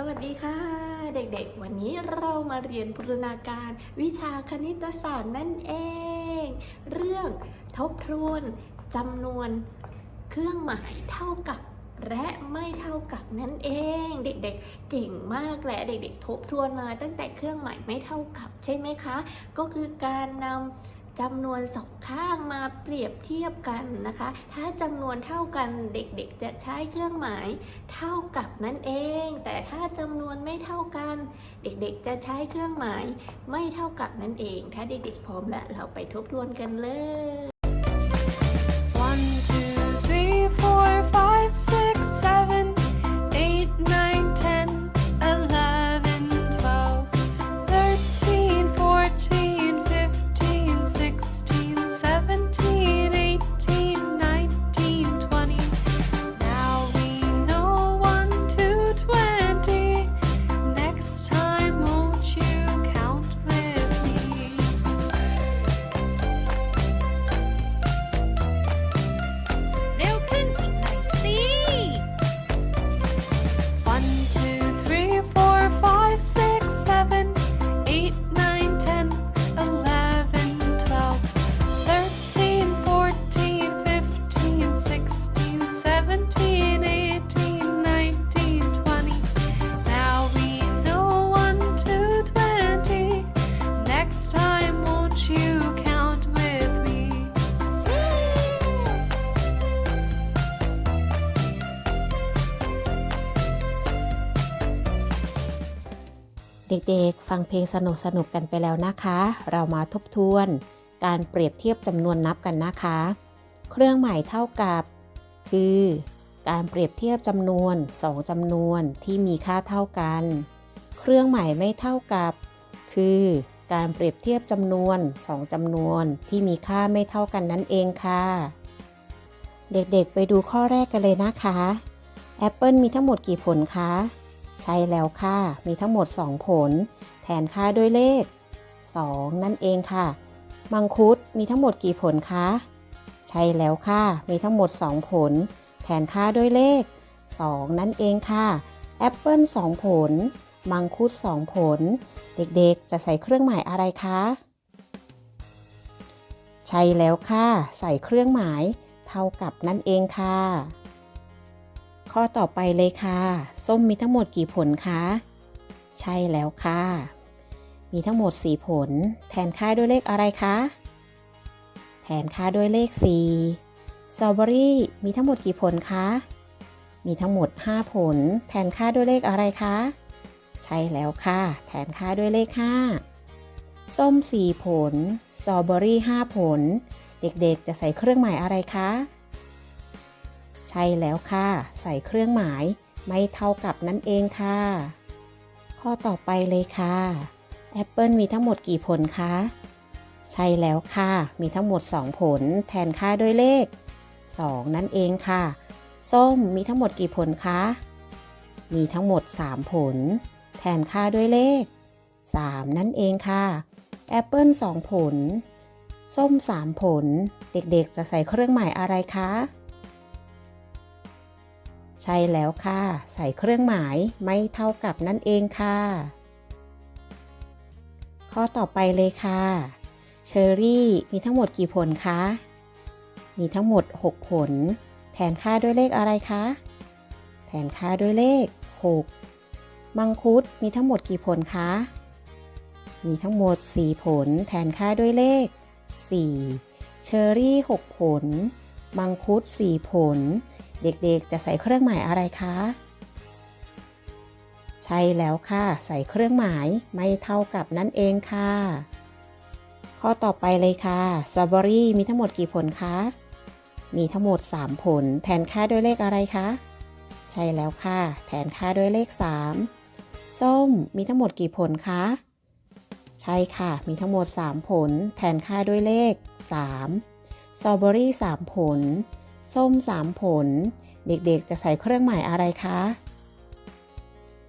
สวัสดีค่ะ เด็กๆ วันนี้เรามาเรียนบูรณาการวิชาคณิตศาสตร์นั่นเอง เรื่องทบทวนจำนวนเครื่องหมายเท่ากับและไม่เท่ากับนั่นเอง เด็กๆ เก่งมากและเด็กๆ ทบทวนมาตั้งแต่เครื่องหมายไม่เท่ากับใช่ไหมคะ ก็คือการนำ จำนวนสองข้างมาเปรียบเทียบกันนะคะ ถ้าจำนวนเท่ากันเด็กๆ จะใช้เครื่องหมายเท่ากับนั่นเอง แต่ถ้าจำนวนไม่เท่ากัน เด็กๆ จะใช้เครื่องหมายไม่เท่ากับนั่นเอง ถ้าเด็กๆ พร้อมแล้วเราไปทบทวนกันเลย เด็กๆ ฟังเพลงสนุกๆกันไปแล้วนะคะ เรามาทบทวน การเปรียบเทียบจำนวนนับกันนะคะ เครื่องหมายเท่ากับ คือ การเปรียบเทียบจำนวน 2จำนวนที่มีค่าเท่ากัน เครื่องหมายไม่เท่ากับ คือ การเปรียบเทียบจำนวน 2จำนวนที่มีค่าไม่เท่ากันนั่นเองค่ะ เด็กๆ ไปดูข้อแรกกันเลยนะคะแอปเปิลมีทั้งหมดกี่ผลคะ ใช่แล้วค่ะ มีทั้งหมด 2 ผล แทนค่าด้วยเลข 2 นั่นเองค่ะ มังคุดมีทั้งหมดกี่ผลคะ ใช่แล้วค่ะ มีทั้งหมด 2 ผล แทนค่าด้วยเลข 2 นั่นเองค่ะ แอปเปิล2 ผล มังคุด 2 ผล เด็กๆ จะใส่เครื่องหมายอะไรคะ ใช่แล้วค่ะ ใส่เครื่องหมาย เท่ากับนั่นเองค่ะ ข้อต่อไปเลยค่ะ ส้มมีทั้งหมดกี่ผลคะ ใช่แล้วค่ะ มีทั้งหมด 4 ผล แทนค่าด้วยเลขอะไรคะ แทนค่าด้วยเลข4สตรอเบอรี่มีทั้งหมดกี่ผลคะ มีทั้งหมด 5 ผล แทนค่าด้วยเลขอะไรคะ ใช่แล้วค่ะ แทนค่าด้วยเลข 5 ส้ม 4 ผล สตรอเบอรี่ 5 ผล เด็กๆ จะใส่เครื่องหมายอะไรคะ ใช่แล้วค่ะ ใส่เครื่องหมายไม่เท่ากับนั่นเองค่ะ ข้อต่อไปเลยค่ะแอปเปิลมีทั้งหมดกี่ผลคะ ใช่แล้วค่ะ มีทั้งหมด 2 ผล แทนค่าด้วยเลข 2 นั่นเองค่ะ ส้มมีทั้งหมดกี่ผลคะ มีทั้งหมด 3 ผล แทนค่าด้วยเลข 3 นั่นเองค่ะแอปเปิล2ผล ส้ม 3 ผล เด็กๆจะใส่เครื่องหมายอะไรคะ ใช่แล้วค่ะ ใส่เครื่องหมายไม่เท่ากับนั่นเองค่ะ ข้อต่อไปเลยค่ะเชอรี่มีทั้งหมดกี่ผลคะ มีทั้งหมด 6 ผล แทนค่าด้วยเลขอะไรคะ แทนค่าด้วยเลข 6 มังคุดมีทั้งหมดกี่ผลคะ มีทั้งหมด 4 ผล แทนค่าด้วยเลข 4 เชอรี่ 6 ผล มังคุด 4 ผล เด็กๆ จะใส่เครื่องหมายอะไรคะ ใช่แล้วค่ะ ใส่เครื่องหมายไม่เท่ากับนั่นเองค่ะ ข้อต่อไปเลยค่ะสตรอเบอรี่มีทั้งหมดกี่ผลคะ มีทั้งหมด 3 ผล แทนค่าด้วยเลขอะไรคะ ใช่แล้วค่ะ แทนค่าด้วยเลข 3 ส้มมีทั้งหมดกี่ผลคะ ใช่ค่ะ มีทั้งหมด 3 ผล แทนค่าด้วยเลข 3สตรอเบอรี่3ผล ส้ม3ผล เด็กๆ จะใส่เครื่องหมายอะไรคะ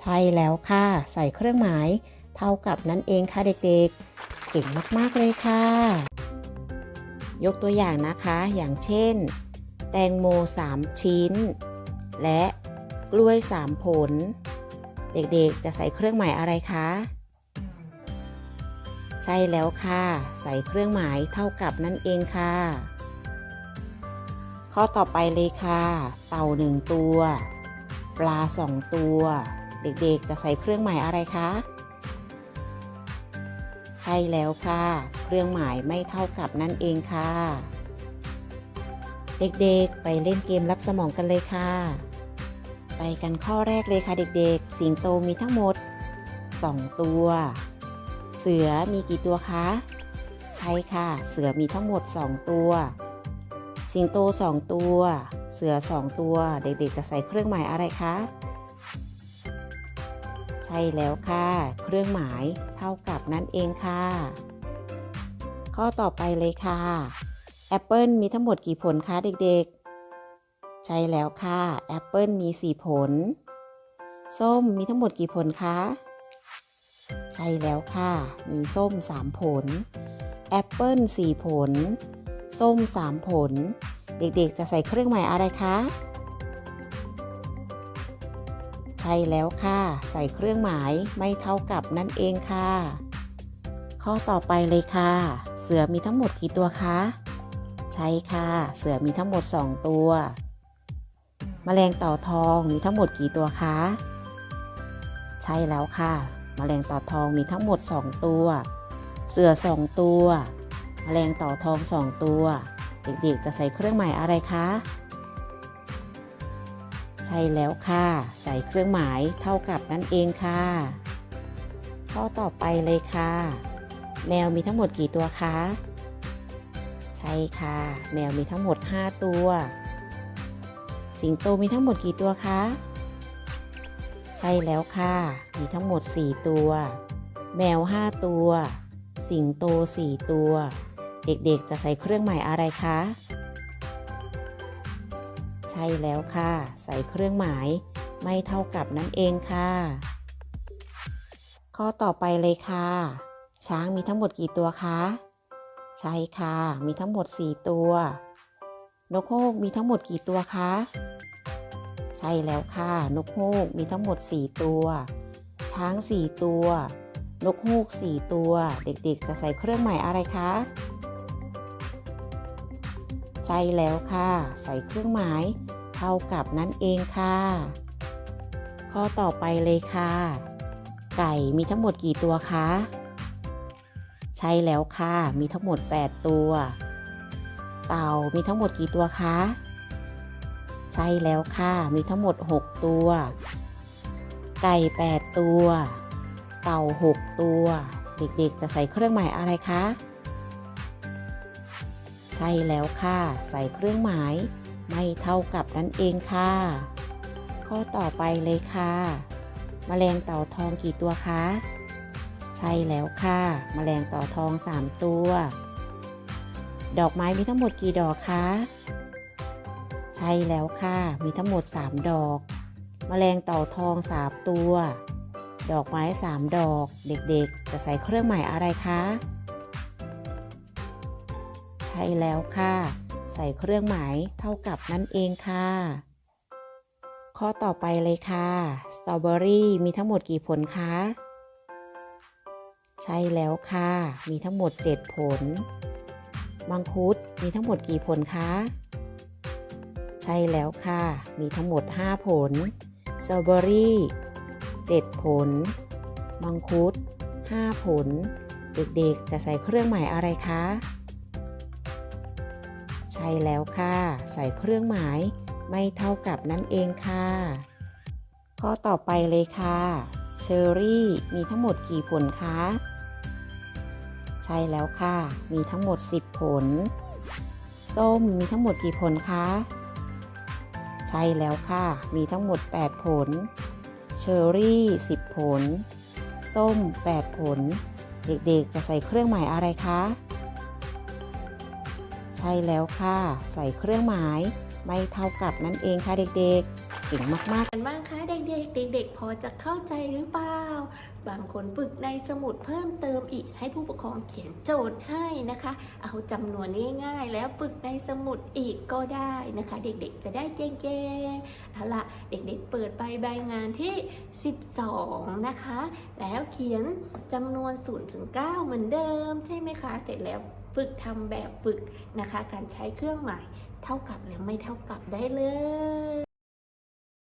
ใช่แล้วค่ะ ใส่เครื่องหมายเท่ากับนั่นเองค่ะเด็กๆ เก่งมากๆเลยค่ะ ยกตัวอย่างนะคะ อย่างเช่น แตงโม 3 ชิ้น และกล้วย 3 ผลเเด็กๆ จะใส่เครื่องหมายอะไรคะ ใช่แล้วค่ะ ใส่เครื่องหมายเท่ากับนั่นเองค่ะ ข้อต่อไปเลยค่ะ เต่าหนึ่งตัว ปลาสองตัว เด็กๆจะใส่เครื่องหมายอะไรคะ ใช่แล้วค่ะ เครื่องหมายไม่เท่ากับนั่นเองค่ะ เด็กๆไปเล่นเกมรับสมองกันเลยค่ะ ไปกันข้อแรกเลยค่ะเด็กๆ สิงโตมีทั้งหมด 2 ตัว เสือมีกี่ตัวคะ ใช่ค่ะ เสือมีทั้งหมด 2 ตัว สิงโต2ตัว เสือ2ตัว เด็กๆจะใส่เครื่องหมายอะไรคะ ใช่แล้วค่ะ เครื่องหมายเท่ากับนั่นเองค่ะ ข้อต่อไปเลยค่ะแอปเปิลมีทั้งหมดกี่ผลคะเด็กๆ ใช่แล้วค่ะแอปเปิลมี 4 ผล ส้มมีทั้งหมดกี่ผลคะ ใช่แล้วค่ะ มีส้ม 3 ผลแอปเปิล4 ผล ส้ม 3 ผล เด็กๆ จะใส่เครื่องหมายอะไรคะ ใช่แล้วค่ะ ใส่เครื่องหมายไม่เท่ากับนั่นเองค่ะ ข้อต่อไปเลยค่ะ เสือมีทั้งหมดกี่ตัวคะ ใช่ค่ะ เสือมีทั้งหมด 2 ตัว แมลงเต่าทองมีทั้งหมดกี่ตัวคะ ใช่แล้วค่ะ แมลงเต่าทองมีทั้งหมด 2 ตัว เสือ 2 ตัว แมลงเต่าทอง 2 ตัว เด็กๆ จะใส่เครื่องหมายอะไรคะ ใช่แล้วค่ะ ใส่เครื่องหมายเท่ากับนั่นเองค่ะ ข้อต่อไปเลยค่ะ แมวมีทั้งหมดกี่ตัวคะ ใช่ค่ะ แมวมีทั้งหมด 5 ตัว สิงโตมีทั้งหมดกี่ตัวคะ ใช่แล้วค่ะ มีทั้งหมด 4 ตัว แมว 5 ตัว สิงโต 4 ตัว เด็กๆ จะใส่เครื่องหมายอะไรคะ ใช่แล้วค่ะ ใส่เครื่องหมายไม่เท่ากับนั่นเองค่ะ ข้อต่อไปเลยค่ะ ช้างมีทั้งหมดกี่ตัวคะ ใช่ค่ะ มีทั้งหมด 4 ตัวนกฮูกมีทั้งหมดกี่ตัวคะ ใช่แล้วค่ะ นกฮูกมีทั้งหมด 4 ตัว ช้าง 4 ตัวนกฮูก 4 ตัว เด็กๆ จะใส่เครื่องหมายอะไรคะ ใช่แล้วค่ะ ใส่เครื่องหมาย เท่ากับนั่นเองค่ะ ข้อต่อไปเลยค่ะ ไก่มีทั้งหมดกี่ตัวคะ ใช่แล้วค่ะ มีทั้งหมด 8 ตัว เต่ามีทั้งหมดกี่ตัวคะ ใช่แล้วค่ะ มีทั้งหมด 6 ตัว ไก่ 8 ตัว เต่า 6 ตัว เด็กๆ จะใส่เครื่องหมายอะไรคะ ใช่แล้วค่ะ ใส่เครื่องหมาย ไม่เท่ากับนั่นเองค่ะ ข้อต่อไปเลยค่ะแมลงเต่าทองกี่ตัวคะ ใช่แล้วค่ะแมลงเต่าทอง 3 ตัว ดอกไม้มีทั้งหมดกี่ดอกคะ ใช่แล้วค่ะ มีทั้งหมด 3 ดอกแมลงเต่าทอง 3 ตัว ดอกไม้ 3 ดอก เด็กๆ จะใส่เครื่องหมายอะไรคะ ช่แล้วค่ะ ใส่เครื่องหมายเท่ากับนั่นเองค่ะ ข้อต่อไปเลยค่ะสตรอเบอรี่มีทั้งหมดกี่ผลคะใช่แล้วค่ะ มีทั้งหมด 7 ผล มังคุดมีทั้งหมดกี่ผลคะ ใช่แล้วค่ะ มีทั้งหมด 5 ผล สตรอเบอรี่ 7 ผล มังคุด 5 ผล เด็กๆ จะใส่เครื่องหมายอะไรคะ ใช่แล้วค่ะ ใส่เครื่องหมายไม่เท่ากับนั่นเองค่ะ ข้อต่อไปเลยค่ะ เชอรี่มีทั้งหมดกี่ผลคะ ใช่แล้วค่ะ มีทั้งหมด 10 ผล ส้มมีทั้งหมดกี่ผลคะ ใช่แล้วค่ะ มีทั้งหมด 8 ผล เชอรี่ 10 ผล ส้ม 8 ผล เด็กๆจะใส่เครื่องหมายอะไรคะ ช่แล้วค่ะ ใส่เครื่องหมาย ไม่เท่ากับนั่นเองค่ะเด็กๆ เก่งมากๆ กันบ้างคะเด็กๆ เด็กๆ พอจะเข้าใจหรือเปล่า บางคนฝึกในสมุดเพิ่มเติมอีกให้ผู้ปกครองเขียนโจทย์ให้นะคะ เอาจำนวนง่ายๆ แล้วฝึกในสมุดอีกก็ได้นะคะ เด็กๆ จะได้เก่งๆเอาละเด็กๆ เปิดใบใบงานที่ 12 นะคะ แล้วเขียนจำนวน0ถึง9เหมือนเดิม ใช่ไหมคะ เสร็จแล้ว ฝึกทำแบบฝึกนะคะ การใช้เครื่องหมายเท่ากับหรือไม่เท่ากับได้เลย